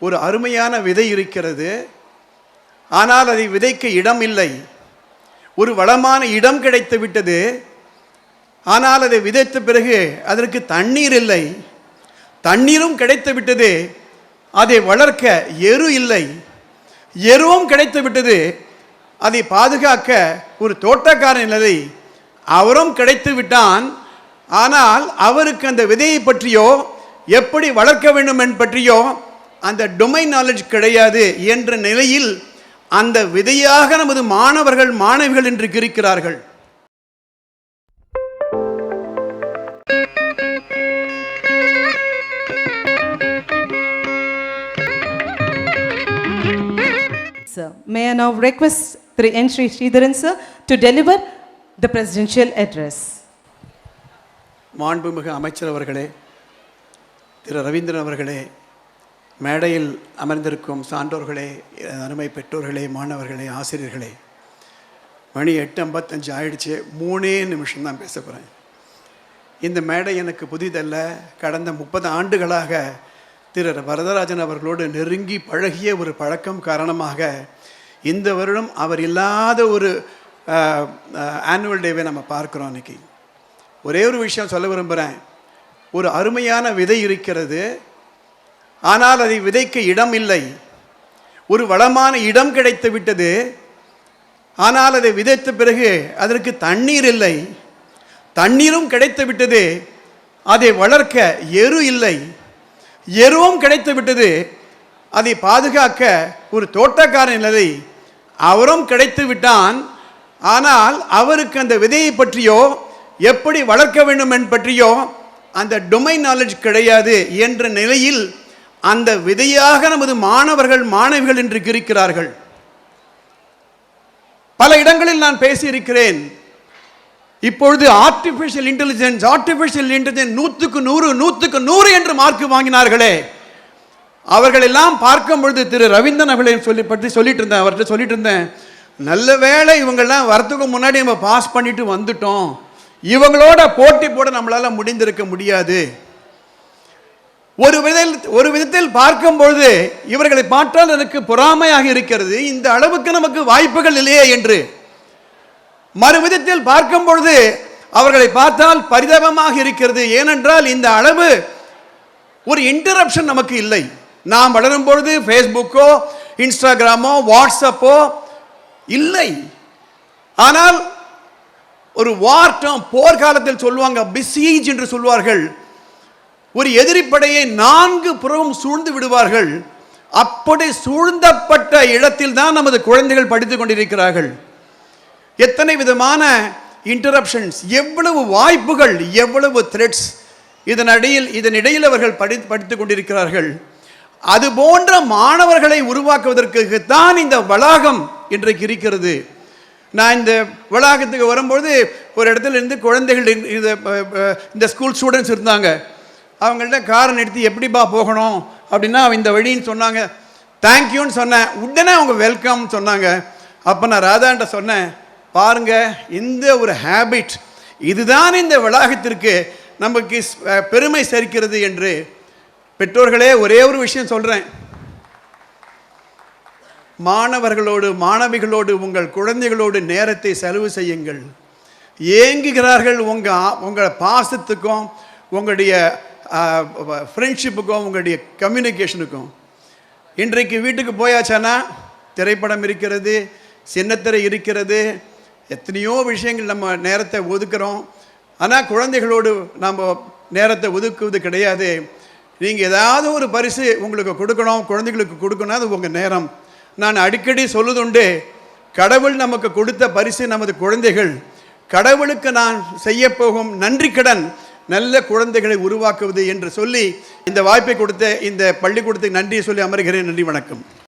ஒரு அருமையான விதை இருக்கிறது. ஆனால் அதை விதைக்க இடம் இல்லை. ஒரு வளமான இடம் கிடைத்து விட்டது. ஆனால் அதை விதைத்த பிறகு அதற்கு தண்ணீர் இல்லை. தண்ணீரும் கிடைத்து விட்டது. அதை வளர்க்க எரு இல்லை. எருவும் கிடைத்து விட்டது. அதை பாதுகாக்க ஒரு தோட்டக்காரன் இல்லை. அவரும் கிடைத்து விட்டான். ஆனால் அவருக்கு அந்த விதையை பற்றியோ எப்படி வளர்க்க வேண்டும் என்பது பற்றியோ அந்த டொமைன் நாலேஜ் கிடையாது என்ற நிலையில் அந்த விதையாக நமது மாணவர்கள் மாணவிகள் இன்று இருக்கிறார்கள் Sir, may I now request Sri N. Sri Sridharan sir to deliver the presidential address. மாண்புமிகு அமைச்சர் அவர்களே திரு ரவீந்திரன் அவர்களே மேடையில் அமர்ந்திருக்கும் சான்றோர்களே அருமை பெற்றோர்களே மாணவர்களே ஆசிரியர்களே. மணி எட்டு ஐம்பத்தஞ்சு ஆயிடுச்சு. மூணே நிமிஷம் தான் பேச போகிறேன் இந்த மேடை எனக்கு புதிதல்ல. கடந்த முப்பது ஆண்டுகளாக திரு வரதராஜன் அவர்களோடு நெருங்கி பழகிய ஒரு பழக்கம் காரணமாக இந்த வருடம் அவர் இல்லாத ஒரு ஆனுவல் டேவை நம்ம பார்க்குறோம் இன்றைக்கி ஒரே ஒரு விஷயம் சொல்ல விரும்புகிறேன் ஒரு அருமையான விதை இருக்கிறது. ஆனால் அதை விதைக்க இடம் இல்லை ஒரு வளமான இடம் கிடைத்து விட்டது. ஆனால் அதை விதைத்த பிறகு அதற்கு தண்ணீர் இல்லை. தண்ணீரும் கிடைத்து விட்டது. அதை வளர்க்க எரு இல்லை. எருவும் கிடைத்து விட்டது. அதை பாதுகாக்க ஒரு தோட்டக்காரன் இல்லை. அவரும் கிடைத்து விட்டான். ஆனால் அவருக்கு அந்த விதையை பற்றியோ எப்படி வளர்க்க வேண்டும் என்பது பற்றியோ அந்த டொமைன் நாலேஜ் கிடையாது என்ற நிலையில் அந்த விதையாக நமது மாணவர்கள் மாணவிகள் இன்று இருக்கிறார்கள். பல இடங்களில் நான் பேசியிருக்கிறேன். இப்பொழுது ஆர்டிஃபிஷியல் இன்டெலிஜென்ஸ் ஆர்டிஃபிஷியல் இன்டெலிஜென்ஸ் நூற்றுக்கு நூறு நூற்றுக்கு நூறு என்று மார்க் வாங்கினார்களே. அவர்கள் எல்லாம் பார்க்கும் பொழுது திரு ரவீந்திரன் அவர்களை சொல்லி பற்றி சொல்லிட்டு இருந்தேன் அவர்கிட்ட சொல்லிட்டு இருந்தேன். நல்ல வேளை இவங்கெல்லாம் வரத்துக்கு முன்னாடி நம்ம பாஸ் பண்ணிட்டு வந்துட்டோம். இவங்களோட போட்டி போட நம்மளால் முடிந்திருக்க முடியாது. ஒரு விதத்தில் ஒரு விதத்தில் பார்க்கும் பொழுது இவர்களை பார்த்தால் எனக்கு பொறாமையாக இருக்கிறது. இந்த அளவுக்கு நமக்கு வாய்ப்புகள் இல்லையே என்று. மறு விதத்தில் பார்க்கும் பொழுது அவர்களை பார்த்தால் பரிதாபமாக இருக்கிறது. ஏனென்றால் இந்த அளவு ஒரு இன்டரப்ஷன் நமக்கு இல்லை. நாம் வளரும் பொழுது ஃபேஸ்புக்கோ இன்ஸ்டாகிராமோ வாட்ஸ்அப்போ இல்லை. ஆனால் ஒரு வார்டம் போர்க்காலத்தில் சொல்லுவாங்க பிசீஜ் என்று சொல்வார்கள். ஒரு எதிரிப்படையை நான்கு புறமும் சூழ்ந்து விடுவார்கள். அப்படி சூழ்ந்தப்பட்ட இடத்தில் தான் நமது குழந்தைகள் படித்துக் கொண்டிருக்கிறார்கள். எத்தனை விதமான இன்டரப்ஷன்ஸ் எவ்வளவு வாய்ப்புகள் எவ்வளவு த்ரெட்ஸ் இதன் இதனிடையில் இதன் இடையில் அவர்கள் படி படித்துக் கொண்டிருக்கிறார்கள். அது போன்ற மாணவர்களை உருவாக்குவதற்கு தான் இந்த வளாகம் இன்றைக்கு இருக்கிறது. நான் இந்த வளாகத்துக்கு வரும்போது ஒரு இடத்துல இருந்து குழந்தைகள் இந்த- இந்த ஸ்கூல் ஸ்டூடெண்ட்ஸ் இருந்தாங்க. அவங்கள்ட்ட காரை நிறுத்தி எப்படிப்பா போகணும் அப்படின்னா அவன் இந்த வழின்னு சொன்னாங்க. தேங்க்யூன்னு சொன்னேன். உடனே அவங்க வெல்கம்னு சொன்னாங்க. அப்போ நான் ராதான்ட்ட சொன்னேன் பாருங்க இந்த ஒரு ஹேபிட் இதுதான் இந்த வளாகத்திற்கு நமக்கு பெருமை சேர்க்கிறது என்று பெற்றோர்களே ஒரே ஒரு விஷயம் சொல்கிறேன் மாணவர்களோடு மாணவிகளோடு உங்கள் குழந்தைகளோடு நேரத்தை செலவு செய்யுங்கள். ஏங்குகிறார்கள் உங்கள் உங்கள் பாசத்துக்கும் உங்களுடைய ஃப்ரெண்ட்ஷிப்புக்கும் உங்களுடைய கம்யூனிகேஷனுக்கும் இன்றைக்கு வீட்டுக்கு போயாச்சானா? திரைப்படம் இருக்கிறது சின்னத்திரை இருக்கிறது எத்தனையோ விஷயங்கள் நம்ம நேரத்தை ஒதுக்குறோம். ஆனால் குழந்தைகளோடு நம்ம நேரத்தை ஒதுக்குவது கிடையாது. நீங்கள் ஏதாவது ஒரு பரிசு உங்களுக்கு கொடுக்கணும் குழந்தைகளுக்கு கொடுக்கணும் அது உங்கள் நேரம். நான் அடிக்கடி சொல்லுதுண்டு கடவுள் நமக்கு கொடுத்த பரிசு நமது குழந்தைகள். கடவுளுக்கு நான் செய்ய போகும் நன்றி கடன் நல்ல குழந்தைகளை உருவாக்குவது என்று சொல்லி இந்த வாய்ப்பை கொடுத்த இந்த பள்ளிக்கூடத்துக்கு நன்றியை சொல்லி அமர்கிறேன். நன்றி வணக்கம்.